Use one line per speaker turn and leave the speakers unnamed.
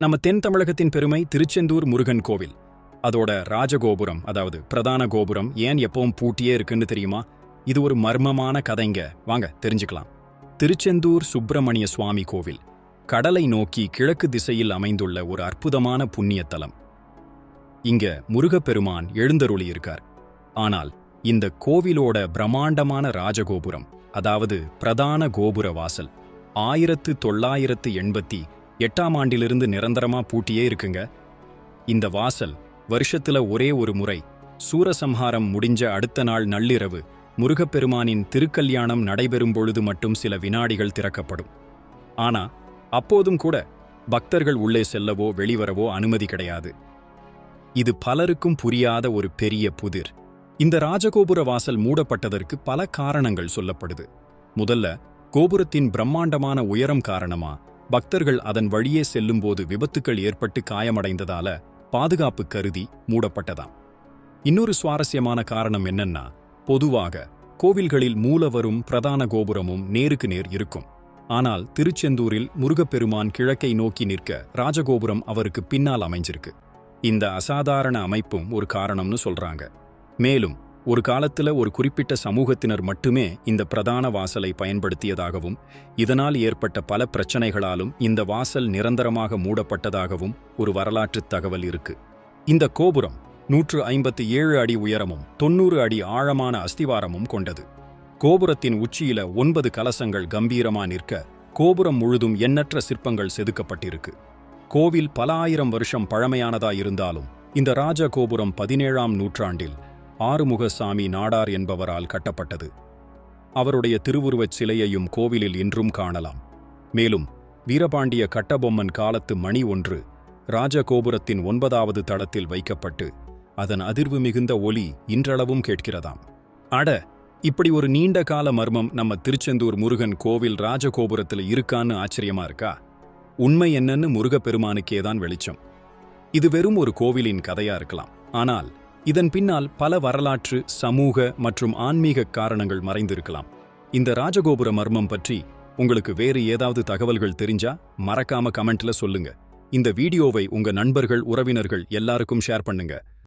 நம்ம தென் தமிழகத்தின் பெருமை திருச்செந்தூர் முருகன் கோவில். அதோட ராஜகோபுரம் அதாவது பிரதான கோபுரம் ஏன் எப்பவும் பூட்டியே இருக்குன்னு தெரியுமா? இது ஒரு மர்மமான கதைங்க. வாங்க தெரிஞ்சுக்கலாம். திருச்செந்தூர் சுப்பிரமணிய சுவாமி கோவில். கடலை நோக்கி கிழக்கு திசையில் அமைந்துள்ள ஒரு அற்புதமான புண்ணியத்தலம். இங்க முருகப்பெருமான் எழுந்தருளி இருக்கார். ஆனால் இந்த கோவிலோட பிரம்மாண்டமான ராஜகோபுரம் அதாவது பிரதான கோபுர வாசல் ஆயிரத்து தொள்ளாயிரத்து எண்பத்தி எட்டாம் ஆண்டிலிருந்து நிரந்தரமா பூட்டியே இருக்குங்க. இந்த வாசல் வருஷத்துல ஒரே ஒரு முறை சூரசம்ஹாரம் முடிஞ்ச அடுத்த நாள் நள்ளிரவு முருகப்பெருமானின் திருக்கல்யாணம் நடைபெறும் பொழுது மட்டும் சில வினாடிகள் திறக்கப்படும். ஆனா அப்போதும் கூட பக்தர்கள் உள்ளே செல்லவோ வெளிவரவோ அனுமதி கிடையாது. இது பலருக்கும் புரியாத ஒரு பெரிய புதிர். இந்த ராஜகோபுர வாசல் மூடப்பட்டதற்கு பல காரணங்கள் சொல்லப்படுது. முதல்ல கோபுரத்தின் பிரம்மாண்டமான உயரம் காரணமா? பக்தர்கள் அதன் வழியே செல்லும்போது விபத்துக்கள் ஏற்பட்டு காயமடைந்ததால பாதுகாப்பு கருதி மூடப்பட்டதாம். இன்னொரு சுவாரஸ்யமான காரணம் என்னன்னா பொதுவாக கோவில்களில் மூலவரும் பிரதான கோபுரமும் நேருக்கு நேர் இருக்கும். ஆனால் திருச்செந்தூரில் முருகப்பெருமான் கிழக்கை நோக்கி நிற்க ராஜகோபுரம் அவருக்கு பின்னால் அமைஞ்சிருக்கு. இந்த அசாதாரண அமைப்பும் ஒரு காரணம்னு சொல்றாங்க. மேலும் ஒரு காலத்துல ஒரு குறிப்பிட்ட சமூகத்தினர் மட்டுமே இந்த பிரதான வாசலை பயன்படுத்தியதாகவும் இதனால் ஏற்பட்ட பல பிரச்சனைகளாலும் இந்த வாசல் நிரந்தரமாக மூடப்பட்டதாகவும் ஒரு வரலாற்றுத் தகவல் இருக்கு. இந்த கோபுரம் நூற்று ஐம்பத்தி ஏழு அடி உயரமும் தொன்னூறு அடி ஆழமான அஸ்திவாரமும் கொண்டது. கோபுரத்தின் உச்சியில ஒன்பது கலசங்கள் கம்பீரமா நிற்க கோபுரம் முழுதும் எண்ணற்ற சிற்பங்கள் செதுக்கப்பட்டிருக்கு. கோவில் பல ஆயிரம் வருஷம் பழமையானதா இருந்தாலும் இந்த ராஜ கோபுரம் பதினேழாம் நூற்றாண்டில் ஆறுமுகசாமி நாடார் என்பவரால் கட்டப்பட்டது. அவருடைய திருவுருவச் சிலையையும் கோவிலில் இன்றும் காணலாம். மேலும் வீரபாண்டிய கட்டபொம்மன் காலத்து மணி ஒன்று ராஜகோபுரத்தின் ஒன்பதாவது தளத்தில் வைக்கப்பட்டு அதன் அதிர்வு மிகுந்த ஒலி இன்றளவும் கேட்கிறதாம். அட இப்படி ஒரு நீண்ட கால மர்மம் நம்ம திருச்செந்தூர் முருகன் கோவில் ராஜகோபுரத்தில் இருக்கான்னு ஆச்சரியமா இருக்கா? உண்மை என்னன்னு முருகப்பெருமானுக்கே தான் வெளிச்சம். இது வெறும் ஒரு கோவிலின் கதையா இருக்கலாம். ஆனால் இதன் பின்னால் பல வரலாற்று சமூக மற்றும் ஆன்மீக காரணங்கள் மறைந்திருக்கலாம். இந்த ராஜகோபுர மர்மம் பற்றி உங்களுக்கு வேறு ஏதாவது தகவல்கள் தெரிஞ்சா மறக்காம கமெண்ட்ல சொல்லுங்க. இந்த வீடியோவை உங்க நண்பர்கள் உறவினர்கள் எல்லாருக்கும் ஷேர் பண்ணுங்க.